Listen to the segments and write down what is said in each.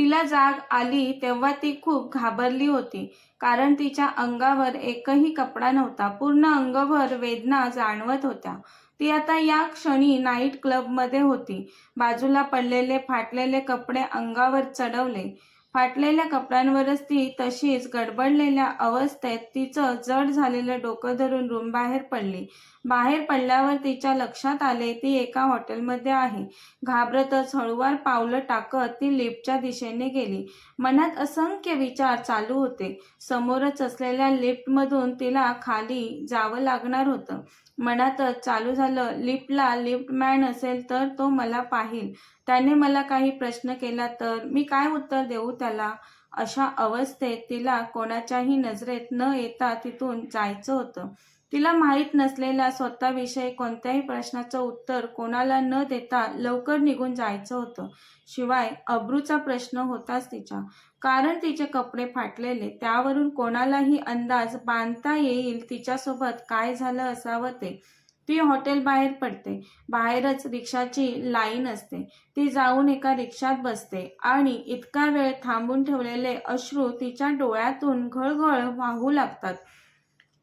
तिला जाग आली तेव्हा ती खूप घाबरली होती. कारण तिच्या अंगावर एकही कपडा नव्हता. पूर्ण अंगभर वेदना जाणवत होत्या. ती आता या क्षणी नाईट क्लबमध्ये होती. बाजूला पडलेले फाटलेले कपडे अंगावर चढवले. फाटलेल्या कपड्यांवरच ती तशीच गडबडलेल्या अवस्थेत तिचं जड झालेलं डोकं धरून रूम बाहेर पडली. बाहेर पडल्यावर तिच्या लक्षात आले ती एका हॉटेलमध्ये आहे. घाबरतच हळूवार पावलं टाकत ती लिफ्टच्या दिशेने गेली. मनात असंख्य विचार चालू होते. समोरच असलेल्या लिफ्टमधून तिला खाली जावं लागणार होतं. मनातच चालू झालं लिफ्टला लिफ्टमॅन असेल तर तो मला पाहिल. त्याने मला काही प्रश्न केला तर मी काय उत्तर देऊ त्याला? अशा अवस्थेत तिला कोणाच्याही नजरेत न येता तिथून जायचं होतं. तिला माहीत नसलेल्या स्वतःविषयी कोणत्याही प्रश्नाचं उत्तर कोणाला न देता लवकर निघून जायचं होतं. शिवाय अब्रूचा प्रश्न होताच तिच्या कारण तिचे कपडे फाटलेले त्यावरून कोणालाही अंदाज बांधता येईल तिच्यासोबत काय झालं असावं ते. ती हॉटेल बाहेर पडते. बाहेरच रिक्षाची लाईन असते. ती जाऊन एका रिक्षात बसते आणि इतका वेळ थांबून ठेवलेले अश्रू तिच्या डोळ्यातून घळघळ वाहू लागतात.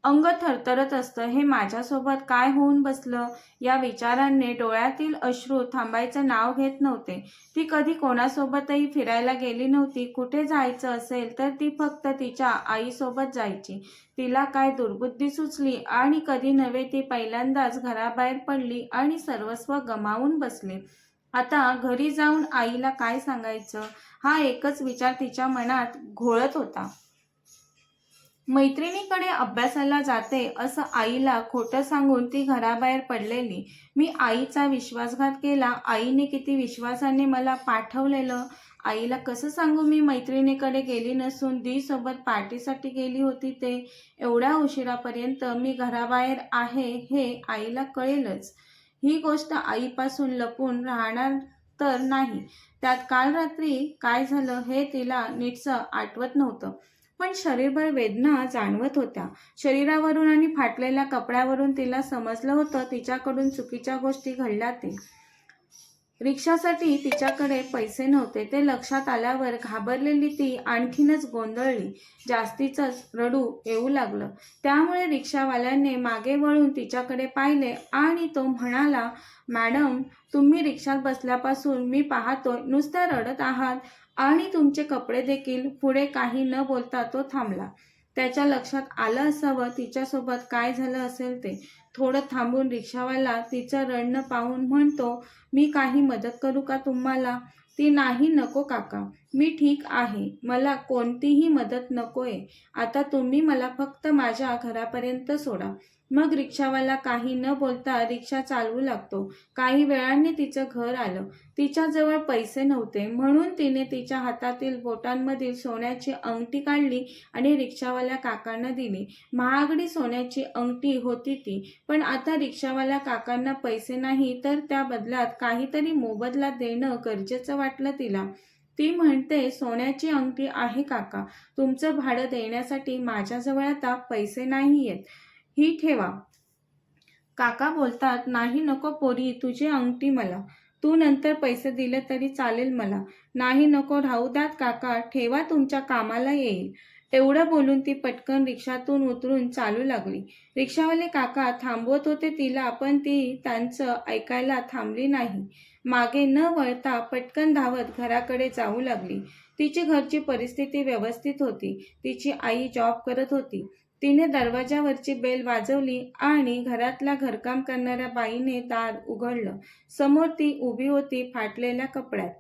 अंग थरथरत असतं. हे माझ्यासोबत काय होऊन बसलं? या विचारांनी डोळ्यातील अश्रू थांबायचं नाव घेत नव्हते. ती कधी कोणासोबतही फिरायला गेली नव्हती. कुठे जायचं असेल तर ती फक्त तिच्या आईसोबत जायची. तिला काय दुर्बुद्धी सुचली? आणि कधी नव्हे ती पहिल्यांदाच घराबाहेर पडली आणि सर्वस्व गमावून बसले. आता घरी जाऊन आईला काय सांगायचं? हा एकच विचार तिच्या मनात घोळत होता. मैत्रिणीकडे अभ्यासाला जाते असं आईला खोटं सांगून ती घराबाहेर पडलेली. मी आईचा विश्वासघात केला. आईने किती विश्वासाने मला पाठवलेलं? आईला कसं सांगू मी मैत्रिणीकडे गेली नसून दीसोबत पार्टीसाठी गेली होती ते? एवढ्या उशिरापर्यंत मी घराबाहेर आहे हे आईला कळेलच. ही गोष्ट आईपासून लपून राहणार तर नाही. त्यात काल रात्री काय झालं हे तिला नीटसं आठवत नव्हतं. पण शरीरभर वेदना जाणवत होत्या. शरीरावरून आणि फाटलेल्या कपड्यावरून तिला समजलं होतं तिच्याकडून चुकीच्या गोष्टी घडल्या ते. रिक्षासाठी तिच्याकडे पैसे नव्हते. ते लक्षात आल्यावर घाबरलेली ती आणखीनच गोंधळली. जास्तीचंच रडू येऊ लागलं. त्यामुळे रिक्षावाल्याने मागे वळून तिच्याकडे पाहिले आणि तो म्हणाला मॅडम तुम्ही रिक्षात बसल्यापासून मी पाहतोय नुसत्या रडत आहात. आणि तुमचे कपडे देखील पुढे काही न बोलता तो थांबला. त्याच्या लक्षात आलं असावं तिच्यासोबत काय झालं असेल ते. थोडं थांबून रिक्षावाला तिचं रडणं पाहून म्हणतो मी काही मदत करू का तुम्हाला? ती नाही नको काका. मी ठीक आहे. मला कोणतीही मदत नकोय. आता तुम्ही मला फक्त माझ्या घरापर्यंत सोडा. मग रिक्षावाला काही न बोलता रिक्षा चालवू लागतो. काही वेळाने तिचं घर आलं. तिच्याजवळ पैसे नव्हते. म्हणून तिने तिच्या हातातील बोटांमधील सोन्याची अंगठी काढली आणि रिक्षावाल्या काकांना दिली. महागडी सोन्याची अंगठी होती ती. पण आता रिक्षावाल्या काकांना पैसे नाही तर त्या बदल्यात काहीतरी मोबदला देणं गरजेचं वाटलं तिला. ती म्हणते सोन्याची अंगठी आहे काका. तुमचं भाडं देण्यासाठी माझ्याजवळ आता पैसे नाही आहेत ही ठेवा. काका बोलतात नाही नको पोरी तुझी अंगठी मला. तू नंतर पैसे दिले तरी चालेल मला. नाही नको राहू द्यात काका. ठेवा तुमच्या कामाला येईल. एवढं बोलून ती पटकन रिक्षातून उतरून चालू लागली. रिक्षावाले काका थांबवत होते तिला पण ती त्यांचं ऐकायला थांबली नाही. मागे न वळता पटकन धावत घराकडे जाऊ लागली. तिची घरची परिस्थिती व्यवस्थित होती. तिची आई जॉब करत होती. तिने दरवाजावरची बेल वाजवली आणि घरातल्या घरकाम करणाऱ्या बाईने दार उघडलं. समोर ती उभी होती फाटलेल्या कपड्यात.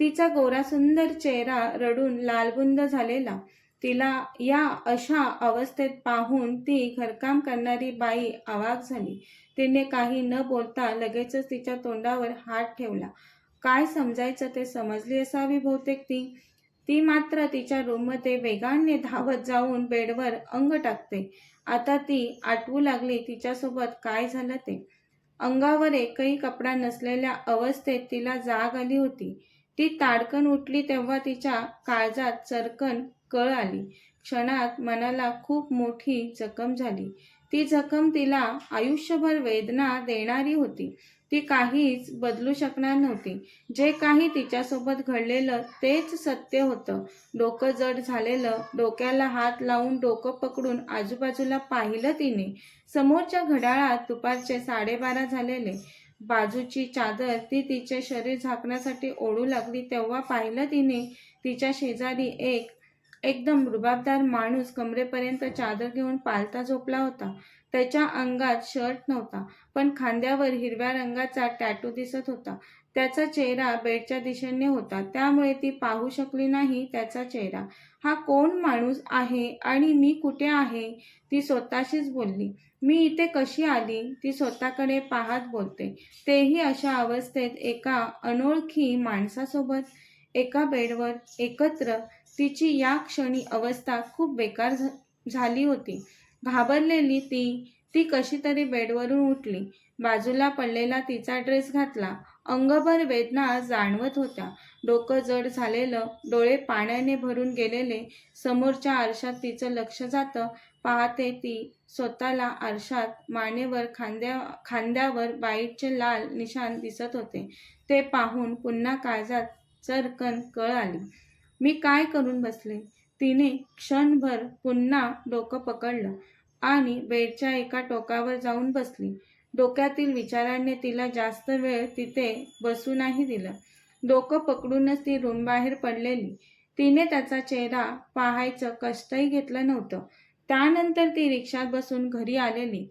तिचा गोरा सुंदर चेहरा रडून लालबुंद झालेला. तिला या अशा अवस्थेत पाहून ती घरकाम करणारी बाई आवाक झाली. तिने काही न बोलता लगेचच तिच्या तोंडावर हात ठेवला. काय समजायचं ते समजली असावी बहुतेक ती. ती मात्र तिच्या रूममध्ये वेगाने धावत जाऊन बेडवर अंग टाकते. आता ती आठवू लागली तिच्यासोबत काय झालं ते. अंगावर एकही कपडा नसलेल्या अवस्थेत तिला जाग आली होती. ती ताडकन उठली तेव्हा तिच्या काळजात चरकन कळ आली. क्षणात मनाला खूप मोठी जखम झाली. ती जखम तिला आयुष्यभर वेदना देणारी होती. ती काहीच बदलू शकणार नव्हती. जे काही तिच्यासोबत घडलेलं तेच सत्य होतं. डोकं जड झालेलं डोक्याला हात लावून डोकं पकडून आजूबाजूला पाहिलं तिने. समोरच्या घड्याळात दुपारचे साडेबारा झालेले. बाजूची चादर ती तिचे शरीर झाकण्यासाठी ओढू लागली. तेव्हा पाहिलं तिने तिच्या शेजारी एक एकदम रुबाबदार माणूस कमरेपर्यंत चादर घेऊन पालता झोपला होता. त्याच्या अंगात शर्ट नव्हता पण खांद्यावर हिरव्या रंगाचा टॅटू दिसत होता. त्याचा चेहरा बेडच्या दिशेने होता. त्यामुळे ती पाहू शकली नाही त्याचा चेहरा. हा कोण माणूस आहे आणि मी कुठे आहे? ती स्वतःशीच बोलली. मी इथे कशी आली ती स्वतःकडे पाहत बोलते. तेही अशा अवस्थेत एका अनोळखी माणसासोबत एका बेडवर एकत्र तिची या क्षणी अवस्था खूप बेकार झाली होती. घाबरलेली ती ती कशी तरी बेडवरून उठली. बाजूला पडलेला तिचा ड्रेस घातला. अंगभर वेदना जाणवत होत्या. डोकं जड झालेलं डोळे पाण्याने भरून गेलेले समोरच्या आरशात तिचं लक्ष जातं पाहते ती स्वतःला आरशात मानेवर खांद्या खांद्यावर बाईटचे लाल निशाण दिसत होते. ते पाहून पुन्हा काळजात चरकन कळ आली. मी काय करून बसले? तिने क्षणभर पुन्हा डोकं पकडलं आणि बेडच्या एका टोकावर जाऊन बसली. डोक्यातील विचारांनी तिला जास्त वेळ तिथे बसू नाही दिलं. डोकं पकडूनच ती रूमबाहेर पडलेली. तिने त्याचा चेहरा पाहायचं कष्टही घेतलं नव्हतं. त्यानंतर ती रिक्षात बसून घरी आलेली.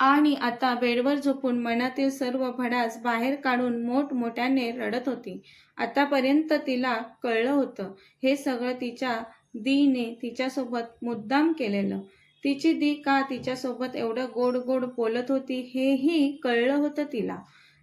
आणि आता बेडवर झोपून मनातील सर्व भडास बाहेर काढून मोठमोठ्याने रडत होती. आतापर्यंत तिला कळलं होतं हे सगळं तिच्या दीने तिच्यासोबत मुद्दाम केलेलं. तिची दी का तिच्यासोबत एवढं गोड गोड बोलत होती हेही कळलं होतं तिला.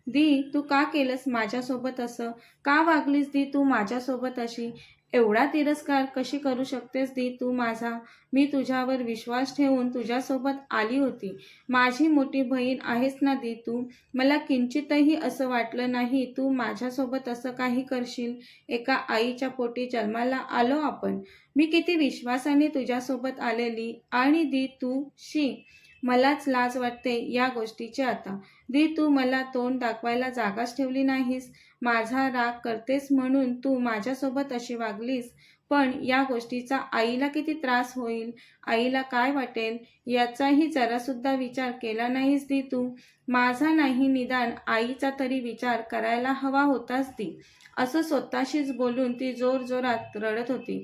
दी तू का केलंस माझ्यासोबत असं? का वागलीस दी तू माझ्यासोबत अशी? एवढा तिरस्कार कशी करू शकतेस दी तू माझा? मी तुझ्यावर विश्वास ठेवून तुझ्यासोबत आली होती. माझी मोठी बहीण आहेस ना दी तू? मला किंचितही असं वाटलं नाही तू माझ्यासोबत असं काही करशील? एका आईच्या पोटी जन्माला आलो आपण. मी किती विश्वासाने तुझ्यासोबत आलेली आणि दी तू शी मलाच लाज वाटते या गोष्टीची आता. दी तू मला तोंड दाखवायला जागाच ठेवली नाहीस. माझा राग करतेस म्हणून तू माझ्यासोबत अशी वागलीस. पण या गोष्टीचा आईला किती त्रास होईल? आईला काय वाटेल? याचाही जरासुद्धा विचार केला नाहीस दी तू. माझा नाही निदान आईचा तरी विचार करायला हवा होताच ती असं स्वतःशीच बोलून ती जोरजोरात रडत होती.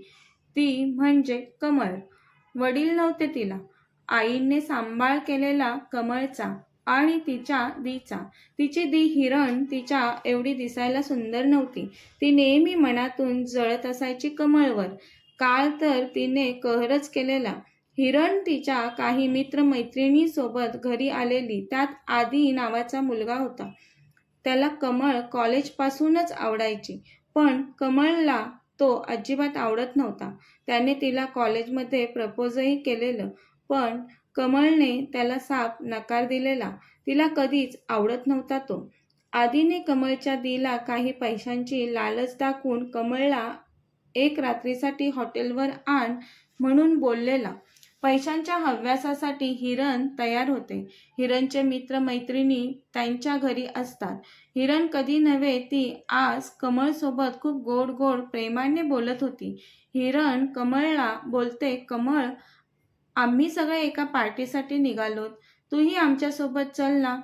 ती म्हणजे कमळ. वडील नव्हते तिला. आईने सांभाळ केलेला कमळचा. आणि तिच्या दीचा. तिची दी हिरण तिच्या एवढी दिसायला सुंदर नव्हती. ती नेहमी मनातून जळत असायची कमळवर. काळ तर तिने कहरच केलेला. हिरण तिच्या काही मित्रमैत्रिणीसोबत घरी आलेली त्यात आदी नावाचा मुलगा होता. त्याला कमळ कॉलेजपासूनच आवडायची पण कमळला तो अजिबात आवडत नव्हता. त्याने तिला कॉलेजमध्ये प्रपोजही केलेलं पण कमळने त्याला साप नकार दिलेला तिला कधीच आवडत नव्हता तो. आदीने कमळच्या दिला काही पैशांची लालच दाखवून कमळला एक रात्रीसाठी हॉटेलवर आण म्हणून बोललेला. पैशांच्या हव्यासासाठी हिरण तयार होते. हिरणचे मित्र मैत्रिणी त्यांच्या घरी असतात. हिरण कधी नव्हे ती आज कमळसोबत खूप गोड गोड प्रेमाने बोलत होती. हिरण कमळला बोलते कमळ आम्ही सगळे एका पार्टीसाठी निघालोत. तूही आमच्यासोबत चल ना.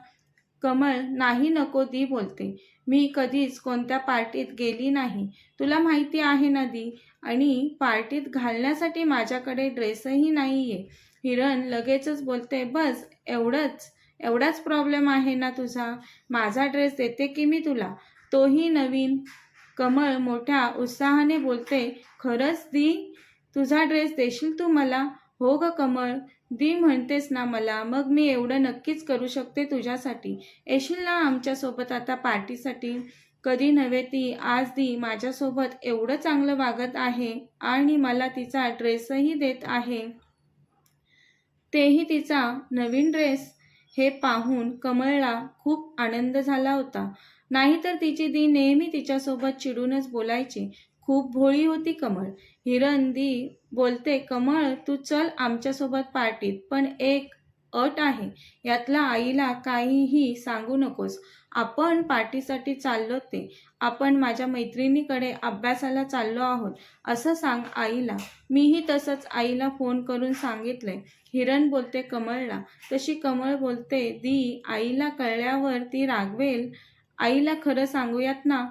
कमळ नाही नको दी बोलते. मी कधीच कोणत्या पार्टीत गेली नाही. तुला माहिती आहे ना दी. आणि पार्टीत घालण्यासाठी माझ्याकडे ड्रेसही नाही आहे हिरण लगेचच बोलते बस एवढंच. एवढाच प्रॉब्लेम आहे ना तुझा. माझा ड्रेस देते की मी तुला तोही नवीन. कमळ मोठ्या उत्साहाने बोलते खरंच दी? तुझा ड्रेस देशील तू मला? हो ग कमळ. दी म्हणतेस ना मला मग मी एवढं नक्कीच करू शकते तुझ्यासाठी. येशील ना आमच्यासोबत आता पार्टीसाठी? कधी नव्हे ती आज दी माझ्यासोबत एवढं चांगलं वागत आहे आणि मला तिचा ड्रेसही देत आहे. तेही तिचा नवीन ड्रेस. हे पाहून कमळला खूप आनंद झाला होता. नाहीतर तिची दी नेहमी तिच्यासोबत चिडूनच बोलायची. खूप भोळी होती कमळ. हिरण दी बोलते कमळ तू चल आमच्यासोबत पार्टीत पण एक अट आहे यातला आईला काहीही सांगू नकोस. आपण पार्टीसाठी चाललो ते. आपण माझ्या मैत्रिणीकडे अभ्यासाला चाललो आहोत. असं सांग आईला. मीही तसंच आईला फोन करून सांगितलंय. हिरण बोलते कमळला. तशी कमळ बोलते दी आईला कळल्यावर ती रागवेल. आईला खरं सांगूयात ना.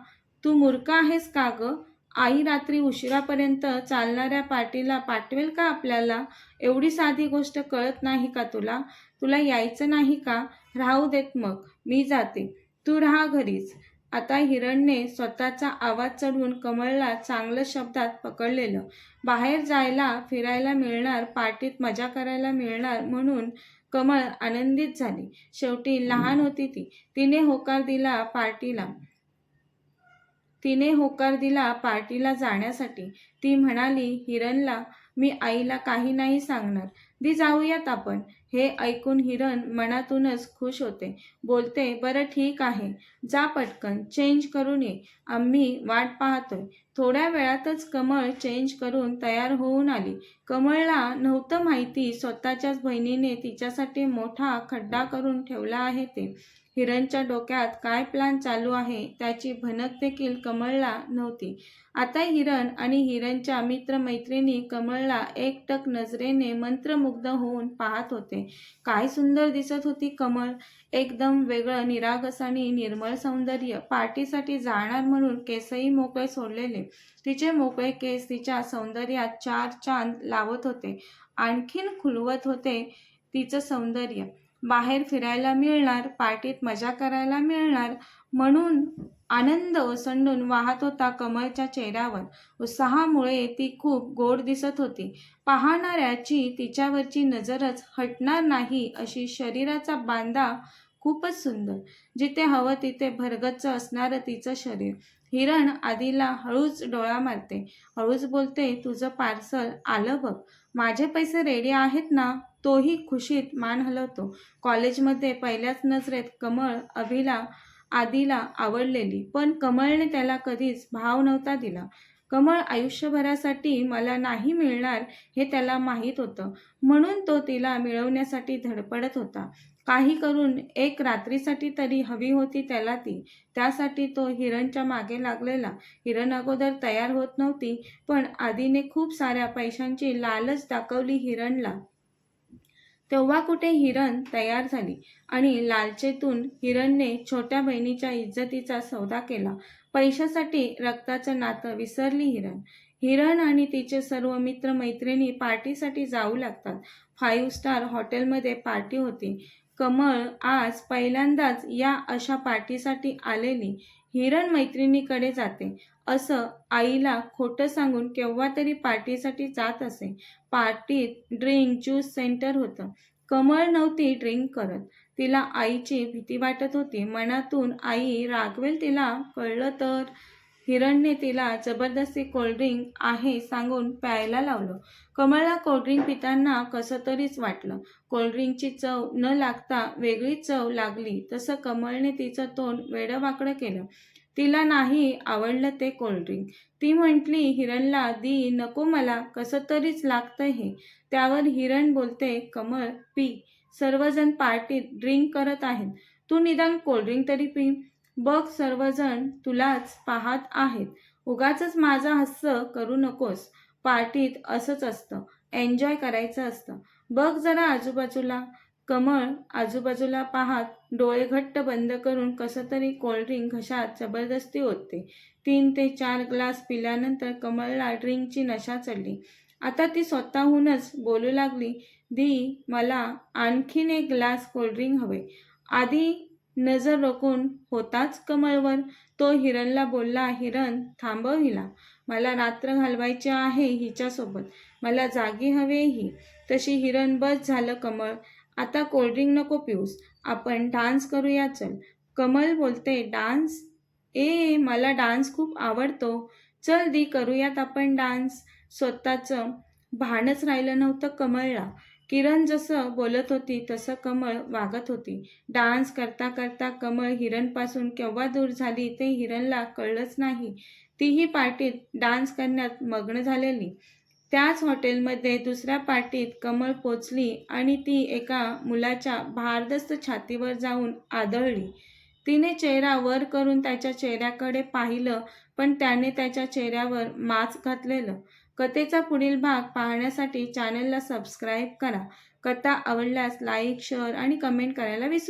तू मूर्ख आहेस का गं? आई रात्री उशिरापर्यंत चालणाऱ्या पार्टीला पाठवेल का आपल्याला? एवढी साधी गोष्ट कळत नाही का तुला? तुला यायचं नाही का? राहू देत मग मी जाते. तू राहा घरीच. आता हिरणने स्वतःचा आवाज चढवून कमळला चांगलं शब्दात पकडलेलं. बाहेर जायला फिरायला मिळणार पार्टीत मजा करायला मिळणार म्हणून कमळ आनंदित झाली. शेवटी लहान होती ती. तिने होकार दिला पार्टीला तिने होकार दिला पार्टीला जाण्यासाठी. ती म्हणाली हिरणला मी आईला काही नाही सांगणार. दि जाऊयात आपण. हे ऐकून हिरण मनातूनच खुश होते. बोलते बरं ठीक आहे. जा पटकन चेंज करून ये. आम्ही वाट पाहतोय. थोड्या वेळातच कमळ चेंज करून तयार होऊन आली. कमळला नव्हतं माहिती स्वतःच्याच बहिणीने तिच्यासाठी मोठा खड्डा करून ठेवला आहे ते. हिरणच्या डोक्यात काय प्लॅन चालू आहे त्याची भनक देखील कमळला नव्हती. आता हिरण आणि हिरणच्या मित्रमैत्रिणी कमळला एकटक नजरेने मंत्रमुग्ध होऊन पाहत होते. काय सुंदर दिसत होती कमळ. एकदम वेगळं निरागस आणि निर्मळ सौंदर्य. पार्टीसाठी जाणार म्हणून केसही मोकळे सोडलेले. तिचे मोकळे केस तिच्या सौंदर्यात चार चांद लावत होते. आणखीन खुलवत होते तिचं सौंदर्य. बाहेर फिरायला मिळणार पार्टीत मजा करायला मिळणार म्हणून आनंद ओसंडून वाहत होता कमळच्या चेहऱ्यावर. उत्साहामुळे ती खूप गोड दिसत होती. पाहणाऱ्याची तिच्यावरची नजरच हटणार नाही अशी शरीराचा बांधा खूपच सुंदर जिथे हवं तिथे भरगच्च असणारं तिचं शरीर. हिरण आधीला हळूच डोळा मारते. हळूच बोलते तुझं पार्सल आलं बघ. माझे पैसे रेडी आहेत ना? तोही खुशीत मान हलवतो. कॉलेजमध्ये पहिल्याच नजरेत कमळ अभिला आदीला आवडलेली पण कमळने त्याला कधीच भाव नव्हता दिला. कमळ आयुष्यभरासाठी मला नाही मिळणार हे त्याला माहीत होतं. म्हणून तो तिला मिळवण्यासाठी धडपडत होता. काही करून एक रात्रीसाठी तरी हवी होती त्याला ती. त्यासाठी तो हिरणच्या मागे लागलेला. हिरण अगोदर तयार होत नव्हती पण आदीने खूप साऱ्या पैशांची लालच दाखवली हिरणला. तेव्हा कुठे हिरण तयार झाली आणि लालचेतून हिरणने छोट्या बहिणीच्या इज्जतीचा सौदा केला. पैशासाठी रक्ताचं नातं विसरली हिरण. हिरण आणि तिचे सर्व मित्र मैत्रिणी पार्टीसाठी जाऊ लागतात. फाईव्ह स्टार हॉटेलमध्ये पार्टी होती. कमळ आज पहिल्यांदाच या अशा पार्टीसाठी आलेली. हिरण मैत्रिणीकडे जाते. असं आईला खोटं सांगून केव्हा तरी पार्टीसाठी जात असे. पार्टीत ड्रिंक ज्यूस सेंटर होतं. कमळ नव्हती ड्रिंक करत. तिला आईची भीती वाटत होती. मनातून आई रागवेल तिला? कळलं तर? हिरणने तिला जबरदस्ती कोल्ड्रिंक आहे सांगून प्यायला लावलं. कमळला कोल्ड्रिंक पिताना कसं तरीच वाटलं. कोल्ड्रिंकची चव न लागता वेगळी चव लागली. तसं कमळने तिचं तोंड वेडवाकडं केलं. तिला नाही आवडलं ते कोल्ड्रिंक ती म्हटली हिरणला दी नको मला कसं तरीच लागतं हे. त्यावर हिरण बोलते कमळ पी. सर्वजण पार्टीत ड्रिंक करत आहेत. तू निदान कोल्ड्रिंक तरी पी. बघ सर्वजण तुलाच पाहत आहेत. उगाच माझा हस्स करू नकोस. पार्टीत असंच असतं. एन्जॉय करायचं असतं. बघ जरा आजूबाजूला. कमळ आजूबाजूला पाहत डोळे घट्ट बंद करून कसं तरी कोल्ड्रिंक घशात जबरदस्ती होते तीन ते चार ग्लास पिल्यानंतर कमळला ड्रिंकची नशा चढली. आता ती स्वतःहूनच बोलू लागली दी मला आणखीन एक ग्लास कोल्ड्रिंक हवे. आधी नजर रोखून होताच कमळवर. तो हिरणला बोलला हिरण थांबव हिला. मला रात्र घालवायची आहे हिच्यासोबत. मला जागी हवे ही. तशी हिरण बस झालं कमळ. आता कोल्ड्रिंक नको पिऊस. आपण डान्स करूया चल. कमल बोलते डान्स ए मला डान्स खूप आवडतो. चल दी करूयात आपण डान्स स्वतःचं भानच राहिलं नव्हतं कमळला किरण जसं बोलत होती तसं कमळ वागत होती. डान्स करता करता कमळ हिरणपासून केव्हा दूर झाली ते हिरणला कळलंच नाही. तीही पार्टीत डान्स करण्यात मग्न झालेली. त्याच हॉटेलमध्ये दुसऱ्या पार्टीत कमळ पोचली आणि ती एका मुलाच्या भारदस्त छातीवर जाऊन आदळली. तिने चेहरा वर करून त्याच्या चेहऱ्याकडे पाहिलं पण त्याने त्याच्या चेहऱ्यावर मास्क घातलेलं. कथेचा पुढील भाग पाहण्यासाठी चॅनलला सबस्क्राईब करा. कथा आवडल्यास लाईक शेअर आणि कमेंट करायला विसरू